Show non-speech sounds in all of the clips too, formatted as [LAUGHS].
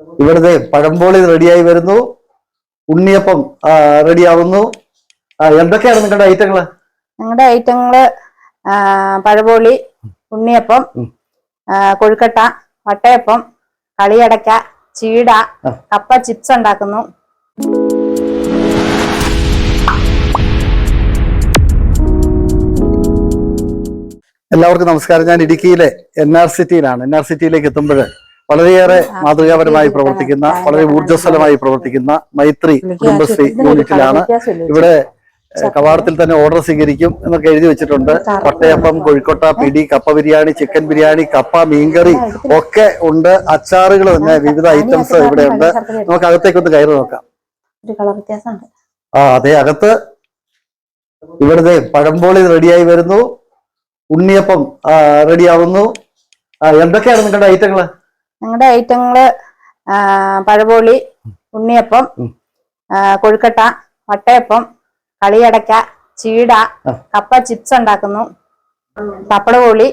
ഇവിടുത്തെ പഴംപോളി റെഡിയായി വരുന്നു. ഉണ്ണിയപ്പം റെഡിയാവുന്നു എന്തൊക്കെയാണ് നിങ്ങളുടെ ഐറ്റങ്ങൾ? ഞങ്ങളുടെ ഐറ്റങ്ങൾ പഴപോളി ഉണ്ണിയപ്പം. കൊഴുക്കട്ട വട്ടയപ്പം കളിയടയ്ക്ക ചീട കപ്പ ചിപ്സ് ഉണ്ടാക്കുന്നു. എല്ലാവർക്കും നമസ്കാരം. ഞാൻ ഇടുക്കിയിലെ എൻ ആർ സിറ്റിയിലാണ്. എൻ ആർ സിറ്റിയിലേക്ക് എത്തുമ്പോൾ വളരെയേറെ മാതൃകാപരമായി പ്രവർത്തിക്കുന്ന വളരെ ഊർജസ്വലമായി പ്രവർത്തിക്കുന്ന മൈത്രി കുടുംബശ്രീ യൂണിറ്റിലാണ് ഇവിടെ കവാടത്തിൽ തന്നെ ഓർഡർ സ്വീകരിക്കും എന്നൊക്കെ എഴുതി വെച്ചിട്ടുണ്ട്. പട്ടയപ്പം കോഴിക്കോട്ട പിടി കപ്പ ബിരിയാണി ചിക്കൻ ബിരിയാണി കപ്പ മീൻകറി ഒക്കെ ഉണ്ട്. അച്ചാറുകൾ തന്നെ വിവിധ ഐറ്റംസ് ഇവിടെ ഉണ്ട്. നമുക്ക് അകത്തേക്ക് ഒന്ന് കയറി നോക്കാം. ആ അതെ അകത്ത് ഇവിടുത്തെ പഴംപോളി റെഡിയായി വരുന്നു. ഉണ്ണിയപ്പം റെഡിയാവുന്നു. എന്തൊക്കെയാണ് നിങ്ങളുടെ ഐറ്റങ്ങൾ? ഞങ്ങളുടെ ഐറ്റങ്ങൾ പഴപോളി ഉണ്ണിയപ്പം. കൊഴുക്കട്ട വട്ടയപ്പം കളിയടക്ക ചീട കപ്പ ചിപ്സ് ഉണ്ടാക്കുന്നു പപ്പടപോളി.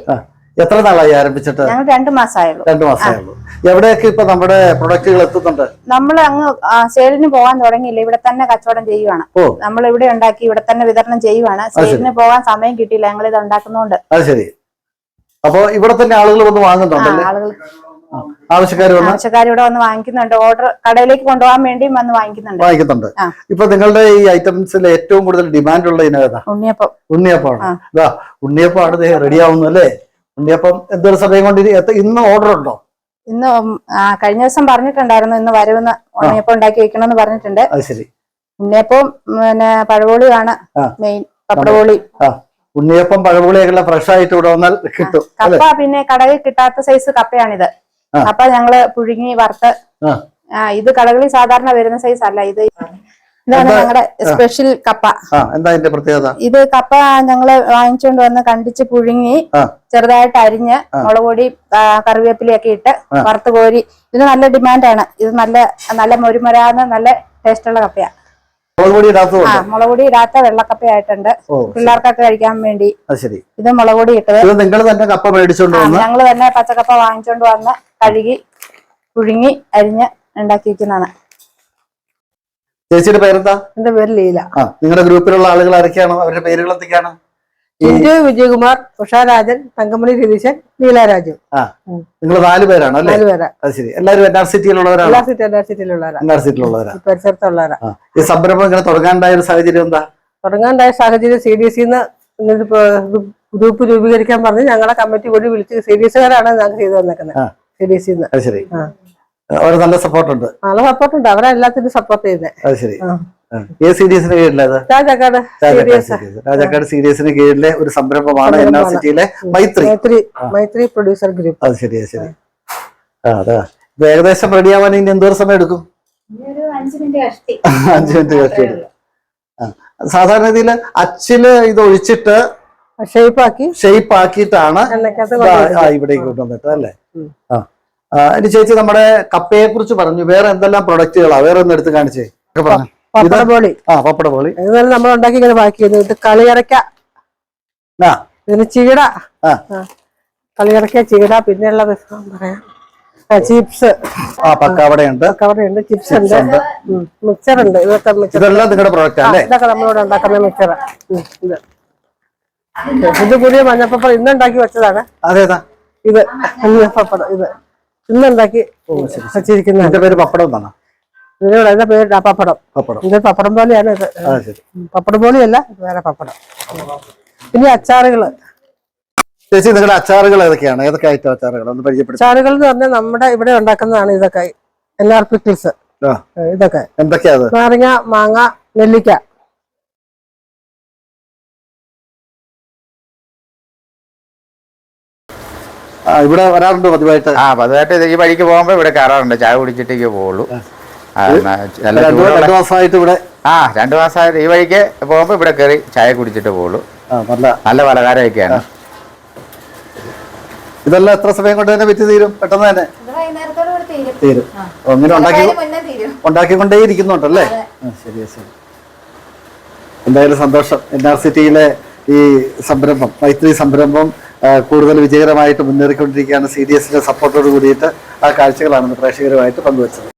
എത്ര നാളായി ആരംഭിച്ചിട്ട്? ഞങ്ങൾ രണ്ടു മാസമായുള്ളൂ രണ്ടു മാസമായുള്ളൂ എവിടെയൊക്കെ ഇപ്പൊ നമ്മുടെ പ്രൊഡക്റ്റുകൾ എത്തുന്നുണ്ട്? നമ്മൾ അങ്ങ് സെയിലിന് പോകാൻ തുടങ്ങിയില്ല. ഇവിടെ തന്നെ കച്ചവടം ചെയ്യുവാണ്. നമ്മൾ ഇവിടെ ഉണ്ടാക്കി ഇവിടെ തന്നെ വിതരണം ചെയ്യുവാണ്. സെയിലിന് പോകാൻ സമയം കിട്ടിയില്ല. ഞങ്ങൾ ഇത് ഉണ്ടാക്കുന്നോണ്ട്. അത് ശരി. അപ്പൊ ഇവിടെ തന്നെ ആളുകൾ വന്ന് വാങ്ങുന്നുണ്ട് വാങ്ങുന്നുണ്ടല്ലേ ആളുകൾ ആവശ്യക്കാർ വന്ന് ആവശ്യക്കാർ ഇവിടെ വന്ന് വാങ്ങിക്കുന്നുണ്ട്. ഓർഡർ കടയിലേക്ക് കൊണ്ടുപോകാൻ വേണ്ടിയും വന്ന് വാങ്ങിക്കുന്നുണ്ട്. വാങ്ങിക്കുന്നുണ്ട്. ഇപ്പൊ നിങ്ങളുടെ ഈ ഐറ്റംസിൽ ഏറ്റവും കൂടുതൽ ഡിമാൻഡ് ഉള്ള ഇനേതാ ഉണ്ണിയപ്പം. ഉണ്ണിയപ്പമാണ് ആ. ഇതാ ഉണ്ണിയപ്പമാണ് റെഡി ആവുന്നു അല്ലേ? ഉണ്ണിയപ്പം എന്തൊരു സമയം കൊണ്ട് ഇനി ഇന്ന് ഓർഡർ ഉണ്ടോ? ഇന്ന് കഴിഞ്ഞ ദിവസം പറഞ്ഞിട്ടുണ്ടായിരുന്നു. ഇന്ന് വരുമെന്ന് ഉണ്ണിയപ്പം ഉണ്ടാക്കി വെക്കണമെന്ന് പറഞ്ഞിട്ടുണ്ട്. ശരി. ഉണ്ണിയപ്പം പിന്നെ പഴവോളിയാണ് മെയിൻ പപ്പടവോളി ഉണ്ണിയപ്പം പഴവോളിയൊക്കെ ഫ്രഷ് ആയിട്ട് ഇവിടെ വന്നാൽ കിട്ടും കപ്പ പിന്നെ കടയിൽ കിട്ടാത്ത സൈസ് കപ്പയാണിത്. ആ. കപ്പ ഞങ്ങൾ പുഴുങ്ങി വറുത്ത് ഇത് കടകളിൽ സാധാരണ വരുന്ന സൈസ് അല്ല. ഇത് ഇതാണ് ഞങ്ങളുടെ സ്പെഷ്യൽ കപ്പ. എന്താ ഇതിന്റെ പ്രത്യേകത? ഇത് കപ്പ ഞങ്ങൾ വാങ്ങിച്ചുകൊണ്ട് വന്ന് കണ്ടിച്ച് പുഴുങ്ങി ചെറുതായിട്ട് അരിഞ്ഞ് മുളകുപൊടി മുളക് പൊടി ആ, കറിവേപ്പിലയൊക്കെ ഇട്ട്. വറുത്ത് കോരി. ഇത് നല്ല ഡിമാൻഡാണ് ഇത് നല്ല നല്ല മൊരുമരാന്ന് നല്ല ടേസ്റ്റുള്ള കപ്പയാ. മുളക് പൊടി ഇടാത്ത വെള്ളക്കപ്പ ആയിട്ടുണ്ട്. പിള്ളേർക്കൊക്കെ കഴിക്കാൻ വേണ്ടി ശരി. ഇത് മുളക് പൊടി ഇട്ടത് നിങ്ങൾ തന്നെ കപ്പ മേടിച്ചോണ്ട് ഞങ്ങൾ തന്നെ പച്ചക്കപ്പ വാങ്ങിച്ചോണ്ട് വന്ന് കഴുകി പുഴുങ്ങി അരിഞ്ഞ് ഉണ്ടാക്കിയിരിക്കുന്നതാണ്. ചേച്ചിയുടെ പേരെന്താ? എന്റെ പേര് ലീല. നിങ്ങളുടെ ഗ്രൂപ്പിലുള്ള ആളുകൾ ആരൊക്കെയാണോ? അവരുടെ പേരുകൾ എന്തൊക്കെയാണ്? ചിഞ്ചു വിജയകുമാർ ഉഷാരാജൻ തങ്കമണി രതീശൻ ലീലാരാജു. നിങ്ങൾ നാല് പേരാണ് അല്ലേ? ശരി. എല്ലാവരും എൻ ആർ സിറ്റിയിലുള്ളവരാണ് എൻ ആർ സിറ്റിയിലുള്ളവരാ. ഈ പരിസരത്തുള്ളവരാ. ഈ സംരംഭം ഇങ്ങനെ തുടങ്ങാണ്ടായ ഒരു സാഹചര്യം എന്താ? തുടങ്ങാണ്ടായ സാഹചര്യം സി ഡി എസ് ഗ്രൂപ്പ് രൂപീകരിക്കാൻ പറഞ്ഞ് ഞങ്ങളെ കമ്മിറ്റി വഴി വിളിച്ച് സി ഡി എസുകാരാണ് ഞങ്ങൾ ചെയ്തു തന്നേക്കുന്നത് ആ. സി ഡി എസ് ശരി. ആ. അവർ നല്ല സപ്പോർട്ടുണ്ട് നല്ല സപ്പോർട്ട് ഉണ്ട്. അവരെ എല്ലാത്തിനും സപ്പോർട്ട് ചെയ്യുന്നത് ശരി. കീഴിലത് രാജാക്കാട് സീരിയസിന് രാജാക്കാട് സീരീസിന് കീഴിലെ ഒരു സംരംഭമാണ് എൻ ആർ സിറ്റിയിലെ മൈത്രി. മൈത്രി. പ്രൊഡ്യൂസർ ഗ്രൂപ്പ് അത് ശരി അത് ശരി. ആ. അതാ. ഇത് ഏകദേശം റെഡി ആവാൻ ഇനി എന്തോരം സമയം എടുക്കും? അഞ്ചു മിനിറ്റ് കഷ്ടി. [LAUGHS] സാധാരണ രീതിയിൽ അച്ചിൽ ഇത് ഒഴിച്ചിട്ട് ഷേപ്പാക്കി ഷേപ്പ് ആക്കിയിട്ടാണ് ഇവിടേക്ക് കൊണ്ടുവന്നിട്ട് അല്ലേ. ആ. ആ, ഇനി ചേച്ചി നമ്മുടെ കപ്പയെ കുറിച്ച് പറഞ്ഞു. വേറെ എന്തെല്ലാം പ്രൊഡക്റ്റുകളാ വേറെ ഒന്ന് എടുത്ത് കാണിച്ചേ. പറഞ്ഞു. പപ്പടബോളി ആ പപ്പടപോളി ഇതുപോലെ നമ്മൾ ഉണ്ടാക്കി ഇങ്ങനെ ബാക്കി ഇത് കളിയിറക്ക ഇതിന് ചീട. ആ. കളിയിറക്ക ചീട പിന്നെയുള്ള പറയാം? ചിപ്സ്. ആ പക്കാവടയുണ്ട് കവറുണ്ട് ചിപ്സ് ഉണ്ട്. മിക്സർ ഉണ്ട്. ഇതൊക്കെ മിക്സർ ഇതെല്ലാം നിങ്ങളുടെ പ്രൊഡക്റ്റ് അല്ലേ? ഇതൊക്കെ നമ്മളോട് ഉണ്ടാക്കുന്ന മിക്സർ ഇത്. ഇത് പുതിയ മഞ്ഞപ്പപ്പടം ഇന്ന് ഉണ്ടാക്കി വെച്ചതാണ്. അതേതാ? ഇത് മഞ്ഞപ്പപ്പടം ഇത്. ഇന്നുണ്ടാക്കി വെച്ചിരിക്കുന്ന എന്റെ പേര് പപ്പടം എന്നാണ്? അതിന്റെ പേര് ആ പപ്പടം. പപ്പടം. ഇത് പപ്പടം പോലെയാണ് ഇത്. പപ്പടം പോലെയല്ല വേറെ പപ്പടം. ഇനി അച്ചാറുകൾ. ചേച്ചി നിങ്ങളുടെ അച്ചാറുകൾ ഏതൊക്കെയാണ്? ഏതൊക്കെ ഐറ്റം അച്ചാറുകൾ? ഒന്ന് അച്ചാറുകൾ എന്ന് പറഞ്ഞാൽ നമ്മുടെ ഇവിടെ ഉണ്ടാക്കുന്നതാണ് ഇതൊക്കെ. എൻ ആർ പിക്കിൾസ് ഇതൊക്കെ. എന്തൊക്കെയാ നാരങ്ങ മാങ്ങ നെല്ലിക്ക. ആ ഇവിടെ വരാറുണ്ട് പതിവായിട്ട്? ആ പതിവായിട്ട് ഈ വഴിക്ക് പോകുമ്പോ ഇവിടെ കയറാറുണ്ട്. ചായ കുടിച്ചിട്ടേക്ക് പോകുള്ളൂ രണ്ടു മാസമായിട്ട് ഇവിടെ ആ രണ്ടു മാസമായിട്ട് ഈ വഴിക്ക് പോകുമ്പോ ഇവിടെ കയറി ചായ കുടിച്ചിട്ട് പോകുള്ളൂ. ആ നല്ല നല്ല പലഹാരമൊക്കെയാണ്. ഇതെല്ലാം എത്ര സമയം കൊണ്ട് തന്നെ വിറ്റ് തീരും? പെട്ടെന്ന് തന്നെ? തീരും. ഓ, അങ്ങനെ ഉണ്ടാക്കി ഉണ്ടാക്കിക്കൊണ്ടേ ഇരിക്കുന്നുണ്ടല്ലേ? ആ, ശരി ശരി. എന്തായാലും സന്തോഷം. എൻ ആർ സിറ്റിയിലെ ഈ സംരംഭം മൈത്രി സംരംഭം കൂടുതൽ വിജയകരമായിട്ട് മുന്നേറിക്കൊണ്ടിരിക്കുകയാണ് സി ഡി എസിന്റെ സപ്പോർട്ടോട് കൂടിയിട്ട് ആ കാഴ്ചകളാണ് പ്രേക്ഷകരുമായിട്ട് പങ്കുവച്ചത്.